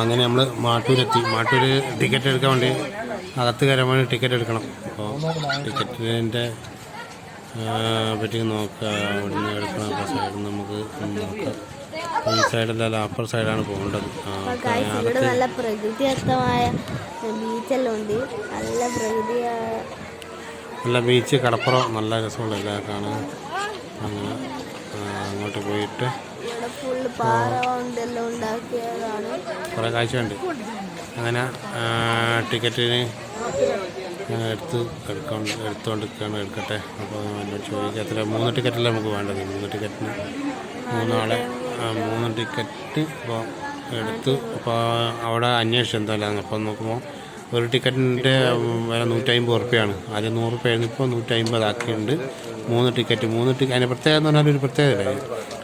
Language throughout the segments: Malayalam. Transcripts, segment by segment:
അങ്ങനെ നമ്മൾ മാട്ടൂരെത്തി. മാട്ടൂർ ടിക്കറ്റ് എടുക്കാൻ വേണ്ടി അകത്ത് കയറാൻ വേണ്ടി ടിക്കറ്റ് എടുക്കണം. അപ്പോൾ ടിക്കറ്റിന്റെ പറ്റി നോക്കുക ഇവിടുന്ന് എടുക്കണം. അപ്പോൾ സൈഡിൽ നമുക്ക് നോക്കാം. ഈ സൈഡല്ല അപ്പർ സൈഡാണ് പോകേണ്ടത്. ഇവിടെ നല്ല പ്രകൃതിദത്തമായ ബീച്ചെല്ലാം ഉണ്ട്. നല്ല പ്രകൃതി നല്ല ബീച്ച് കടപ്പുറം. നല്ല രസമുള്ള എല്ലാം കാണാൻ അങ്ങനെ അങ്ങോട്ട് പോയിട്ട് ഫുള്ള് പാറ കൊണ്ടെല്ലാം ഉണ്ടാക്കിയതാണ്. കുറേ കാഴ്ചയുണ്ട്. അങ്ങനെ ടിക്കറ്റിന് എടുത്ത് എടുക്കൊണ്ട് എടുത്തുകൊണ്ട് എടുക്കട്ടെ. അപ്പോൾ എന്നോട് ചോദിക്കുക എത്ര മൂന്ന് ടിക്കറ്റല്ലേ നമുക്ക് വേണ്ടത്? മൂന്ന് ടിക്കറ്റിന് മൂന്നാളെ മൂന്ന് ടിക്കറ്റ് ഇപ്പോൾ എടുത്ത് അപ്പോൾ അവിടെ അന്വേഷിച്ചു എന്തായാലും. അപ്പോൾ നോക്കുമ്പോൾ ഒരു ടിക്കറ്റിന്റെ വില നൂറ്റമ്പത് ഉറുപ്പ്യാണ്. ആദ്യം നൂറ് റുപ്യ ആയിരുന്നു ഇപ്പോൾ നൂറ്റമ്പത് ആക്കിയിട്ടുണ്ട് മൂന്ന് ടിക്കറ്റ് മൂന്ന് ടിക്കറ്റ് അതിന്റെ പ്രത്യേകത എന്ന് പറഞ്ഞാൽ ഒരു പ്രത്യേകത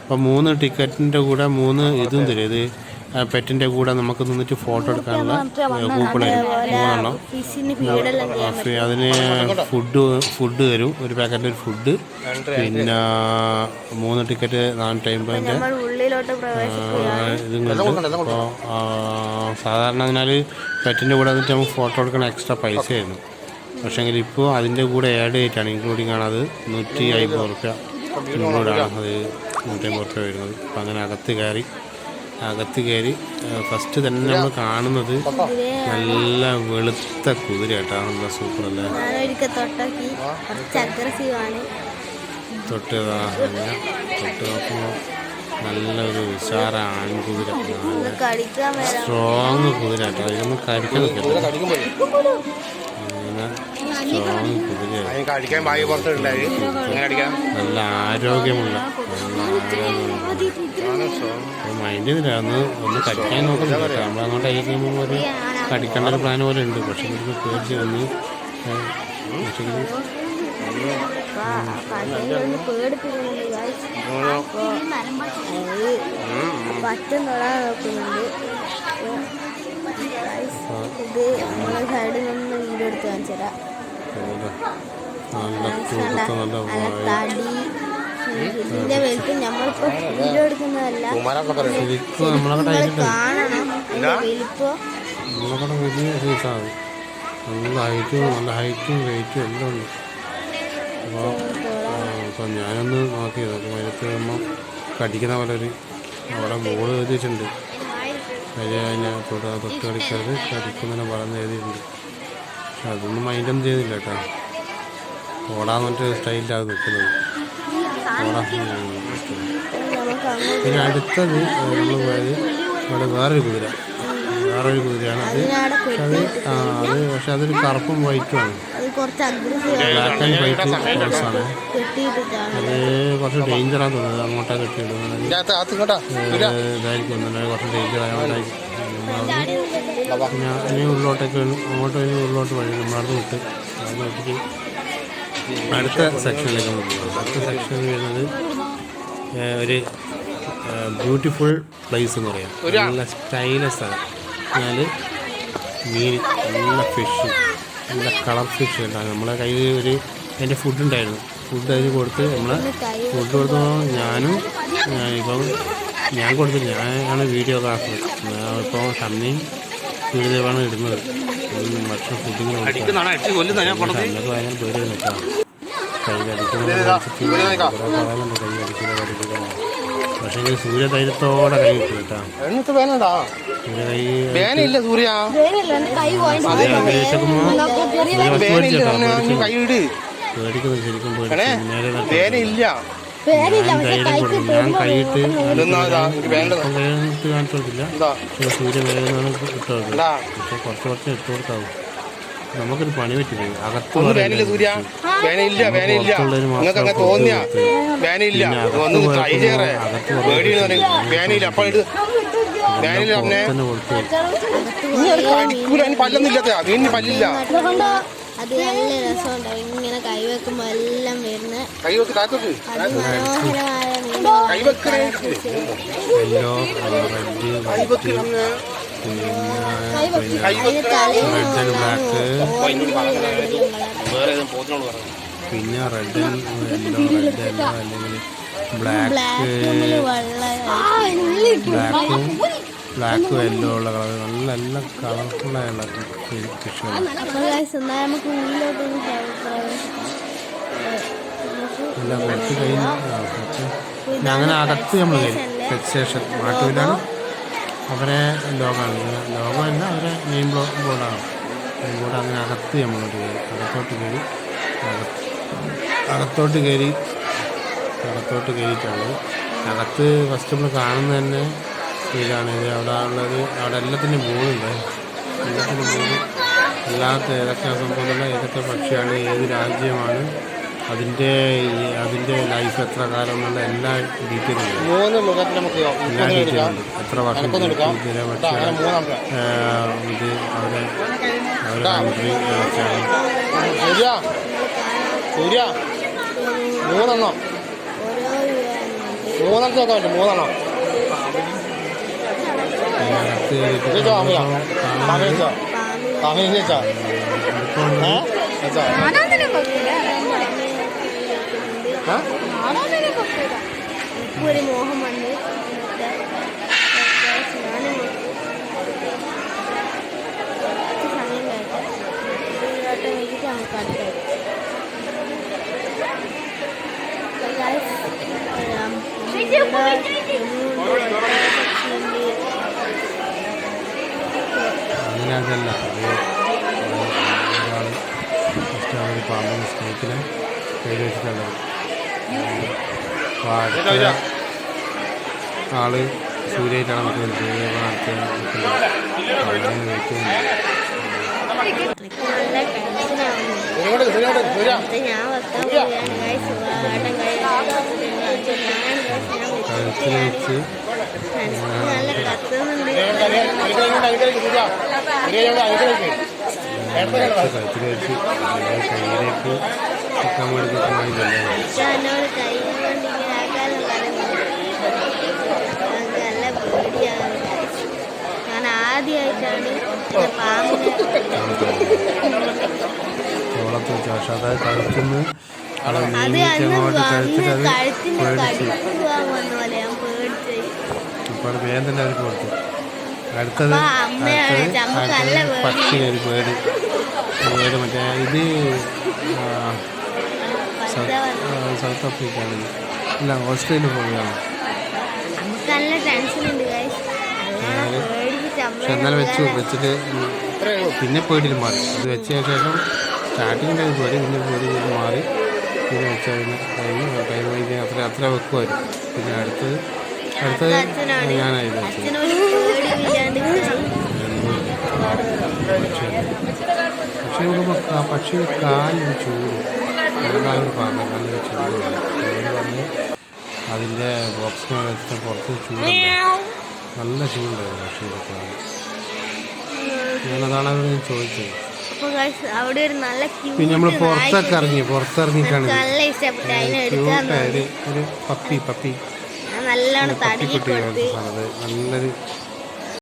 അപ്പോൾ മൂന്ന് ടിക്കറ്റിന്റെ കൂടെ മൂന്ന് ഇതും തരും. ഇത് പെറ്റിന്റെ കൂടെ നമുക്ക് നിന്നിട്ട് ഫോട്ടോ എടുക്കാനുള്ള കൂപ്പൺ തരും. മൂന്നെണ്ണം. അതിന് ഫുഡ് ഫുഡ് തരും. ഒരു പാക്കറ്റ് ഫുഡ്. പിന്നെ മൂന്ന് ടിക്കറ്റ് ഉള്ളിലോട്ട് പ്രവേശിക്കുക ഇതും കൊണ്ട്. അപ്പോൾ സാധാരണ അതിനാൽ പെറ്റിന്റെ കൂടെ വന്നിട്ട് നമുക്ക് ഫോട്ടോ എടുക്കണ എക്സ്ട്രാ പൈസ ആയിരുന്നു പക്ഷേങ്കിൽ ഇപ്പോൾ അതിന്റെ കൂടെ ആഡ് ചെയ്തിട്ടാണ് ഇൻക്ലൂഡിങ് ആണ് അത് നൂറ്റി അമ്പത് റുപ്യ ഇൻക്ലൂഡാണ് അത് നൂറ്റി അമ്പത് വരുന്നത്. അപ്പം അങ്ങനെ അകത്ത് കയറി അകത്ത് കയറി ഫസ്റ്റ് തന്നെ നമ്മൾ കാണുന്നത് നല്ല വെളുത്ത കുതിര കേട്ടോ. നല്ല സൂപ്പർ അല്ലേ? തൊട്ട് തൊട്ട് നോക്കുമ്പോൾ നല്ലൊരു ഉഷാറ ആൺകുതിര. സ്ട്രോങ് കുതിര കേട്ടോ. ഇതൊന്നും കടിക്കാൻ നിൽക്കില്ല അങ്ങനെ അടിക്കാൻ ബാഗ് പുറത്തുണ്ടായി അങ്ങനെ അടിക്കാം? നല്ല ആരോഗ്യമുള്ള മൈൻഡ് ഒന്ന് ഒന്ന് കടിക്കാൻ നോക്കുന്നില്ല അങ്ങോട്ട് അയക്കുമ്പോൾ ഒരു കടിക്കേണ്ട ഒരു പ്ലാൻ പോലെ ഉണ്ട്. പക്ഷെ ഇത് പേടിച്ച് വന്ന് പക്ഷേ ഇത് നോക്കുന്നുണ്ട് നമ്മളെ സൈഡിൽ നിന്ന് വീഡിയോ എടുത്ത് കാണിച്ചു തരാം നല്ല നല്ല ശരിക്കും വലിയ സൈസാണ് ഹൈറ്റും നല്ല ഹൈറ്റും വെയിറ്റും എല്ലാം ഉണ്ട്. അപ്പോൾ അപ്പം ഞാനൊന്ന് നോക്കിയത്. അപ്പോൾ അതിനകത്ത് വരുമ്പോൾ കടിക്കുന്ന പോലെ ഒരു അവിടെ ബോർഡ് എഴുതിയിട്ടുണ്ട്. അതിനെ തൊട്ട് തൊട്ട് കളിക്കരുത്. കടിക്കുന്നതിനെ പറഞ്ഞ് എഴുതിയിട്ടുണ്ട്. പക്ഷെ അതൊന്നും മൈൻഡൊന്നും ചെയ്യുന്നില്ല കേട്ടോ. ഓടാൻ പറഞ്ഞിട്ട് സ്റ്റൈലിലാണ് നിൽക്കുന്നത്. ഓടാൻ പിന്നെ അടുത്തത് നമ്മൾ പോയത് ഇവിടെ വേറൊരു കുതിര. വേറൊരു കുതിരയാണ് അത്. പക്ഷെ അത് ആ അത് പക്ഷെ അതൊരു കറുപ്പും വൈറ്റുമാണ് അത് കുറച്ച് അഗ്രസീവ് ബ്ലാക്ക് ആൻഡ് വൈറ്റ് കെട്ടിയിട്ടിട്ടാണ്. അത് കുറച്ച് ഡേഞ്ചറാണ് തോന്നുന്നത്. അങ്ങോട്ടാ കെട്ടിയിടുന്നത്. ഇതായിരിക്കും കുറച്ച് ഡേഞ്ചർ ആയതുകൊണ്ടായിരിക്കും പിന്നെ ഇനി ഉള്ളോട്ടേക്ക് അങ്ങോട്ട് ഇനി ഉള്ളോട്ട് വഴി നമ്മളവിടെ വിട്ട് അവിടെ അടുത്ത സെക്ഷനിലേക്ക് നമ്മൾ പോകാം. അടുത്ത സെക്ഷൻ വരുന്നത് ഒരു ബ്യൂട്ടിഫുൾ പ്ലേസ് എന്ന് പറയാം. നല്ല സ്റ്റൈലസ് ആണ്. എന്നാൽ മീൻ നല്ല ഫിഷ് നല്ല കളർ ഫിഷ് ഉണ്ടാകും നമ്മളെ കയ്യിൽ ഒരു അതിന്റെ ഫുഡ് ഉണ്ടായിരുന്നു. ഫുഡ് അതിന് കൊടുത്ത് നമ്മൾ ഫുഡ് കൊടുത്തപ്പോൾ ഞാനും ഞാൻ ഇപ്പം ഞാൻ കൊടുത്തില്ല ഞാനാണ് വീഡിയോ വീഡിയോഗ്രാഫർ ഇപ്പോൾ ഷമ്മിയും വീഡിയോയാണ് ഇടുന്നത്. ഭക്ഷണം ഞാൻ എന്നൊക്കെ ഭയങ്കര പേടി നിൽക്കാം കൈ കടിക്കുന്ന പക്ഷേ സൂര്യ ധൈര്യത്തോടെ കൈ കിട്ടും. കേട്ടോ വേനയില്ല സൂര്യ. പേടിക്കുന്നത് ശരിക്കും ഞാൻ കൈയിട്ട് ഇതൊന്നാ ഇതാ, വേണ്ട ഇപ്പം കൈയിട്ട് കാണിച്ചു കൊടുക്കില്ല എന്താ? പക്ഷേ സൂര്യ ഇട്ട് കൊടുക്കുന്നത് എന്താ? പക്ഷേ കുറച്ച് കുറച്ച് ഇട്ട് കൊടുക്കാവും നമുക്കൊരു പണി പറ്റില്ല അകത്ത് തോന്നിയാ? വേനയില്ല വേനയില്ല അപ്പൊ വേനയില്ല അമ്മേ പല്ലൊന്നും ഇല്ലാത്ത വീടിന് പല്ലില്ല. അത് നല്ല രസമുണ്ടാവും ഇങ്ങനെ കൈവെക്കുമ്പോ എല്ലാം വരുന്ന. കൈ വെക്ക് കാത്തോക്ക് അതിമനോഹരമായ കൈ വെക്കണേ യെല്ലോ റെഡ് വൈറ്റ് പിന്നെ പിന്നെ കൈ വെക്ക്. Red black. Red yellow red yellow അല്ലെങ്കിൽ ബ്ലാക്ക്. ബ്ലാക്ക് വെള്ള ബ്ലാക്കും യെല്ലോ ഉള്ള കളർ നല്ല നല്ല കളർഫുള്ളായുള്ള ഫിഷുകൾ എല്ലാം കുറച്ച് കഴിഞ്ഞ്. കുറച്ച് അങ്ങനെ അകത്ത് നമ്മൾ കയറി പെറ്റ് സ്റ്റേഷൻ മാട്ടൂരാണ് അവരെ ലോകമാണ് ലോകമല്ല അവരെ മെയിൻ ബ്ലോ ബോർഡാണ് മെയിൻ ബോർഡ് അങ്ങനെ അകത്ത് നമ്മളോട്ട് കയറി അകത്തോട്ട് കയറി അകത്ത് അകത്തോട്ട് കയറി അകത്തോട്ട് കയറിയിട്ടാണ് അകത്ത് ഫസ്റ്റ് നമ്മൾ കാണുന്നത് തന്നെ ഇതാണ് ഇത് അവിടെ ഉള്ളത് അവിടെ എല്ലാത്തിനും പോകുന്നുണ്ട് എല്ലാത്തിനും പോകും അല്ലാത്ത ഏതൊക്കെ സംഭവമുള്ള ഏതൊക്കെ പക്ഷിയാണ് ഏത് രാജ്യമാണ് അതിന്റെ അതിന്റെ ലൈഫ് എത്ര കാലം എന്നുള്ള എല്ലാ ഡീറ്റെയിലും മൂന്ന് മൃഗത്തിന് നമുക്ക് എല്ലാ ഡീറ്റെയിലും ഉണ്ട്. എത്ര വർഷം ഇതിലെ പക്ഷിയാണ് ഇത് അവരെ പക്ഷിയാണ് കൺട്രി മൂന്നെണ്ണം. ഏഹ് ഇത് അവരെ അവരെ കൺട്രി ഏതൊക്കെയാണ് സൂര്യ സൂര്യ മൂന്നെണ്ണം ഓരോ വിവരങ്ങളുണ്ട് മൂന്നെണ്ണത്തിൽ നോക്കാൻ പറ്റും മൂന്നെണ്ണം അതിനകത്ത് കയറിയിട്ട് ഇത് വാങ്ങിയോ കാണുമ്പോൾ താമര വെച്ചോ പാമ്പ് താമര വെച്ചോ അടുപ്പമുണ്ട്. ഏ വെച്ചോ ഏ ഇപ്പോൾ ഒരു മോഹം വന്ന് മറ്റേ ഞാനും കുറച്ച് സമയം കേട്ടെ ഇതിലോട്ട് വെച്ചിട്ട് നമുക്ക് അടുത്തത് അത് ഒരാൾ ഫസ്റ്റ് അവർ പാമ്പിന് സ്നേഹിക്കിനെ പേര് വെച്ചിട്ടുള്ളത് അപ്പോൾ അടുത്ത ആൾ സൂര്യായിട്ടാണ് നമുക്ക് സൂര്യ നടത്തി അങ്ങനെ വെയിറ്റ് ചെയ്യുന്നു കഴുത്തിൽ വെച്ച് വേദന കയ്യിലേക്ക് വെക്കാൻ വേണ്ടി നല്ല പേടിയാണ് ഞാൻ ആദ്യമായിട്ടാണ് അത് അങ്ങോട്ട് അത് പേടിച്ച്. ഇപ്പോൾ വേഗം അവർക്ക് കൊടുത്തു. അടുത്തത് പക്ഷി ഒരു പേട്. പേട് മറ്റേ ഇത് സൗത്ത് ആഫ്രിക്ക ആണ് ആഫ്രിക്കയാണ്. ഇല്ല ഓസ്ട്രേലിയ പോവുകയാണ്. പക്ഷെ എന്നാലും വെച്ചു വെച്ചിട്ട് പിന്നെ പേടിയിൽ മാറി. അത് വെച്ചതിന് ശേഷം സ്റ്റാർട്ടിങ്ങിന്റെ ഒരു പേടി പിന്നെ പേടി മാറി. പിന്നെ വെച്ച് കഴിഞ്ഞ് കഴിഞ്ഞ് കഴിഞ്ഞ് അത്ര അത്ര വെക്കുമായിരുന്നു. പിന്നെ അടുത്തത് അടുത്തത് ഞാനായിരുന്നു. വെച്ചത് പക്ഷേ ആ പക്ഷിയുടെ കാലിന് ചൂട്. എല്ലാവരും പറഞ്ഞു നല്ലൊരു ചൂട്. അവർ പറഞ്ഞ് അതിന്റെ ബോക്സിനെ വെച്ചിട്ട് പുറത്ത് ചൂട് നല്ല ചൂടുണ്ടായിരുന്നു പക്ഷിയുടെ കാൽ ഞാനതാണ് അവരോട് ചോദിച്ചത്. പിന്നെ നമ്മൾ പുറത്തൊക്കെ ഇറങ്ങി പുറത്തിറങ്ങി കാണുന്നത് ഒരു ഒരു പപ്പി പപ്പി കുട്ടികളാണ് നല്ലൊരു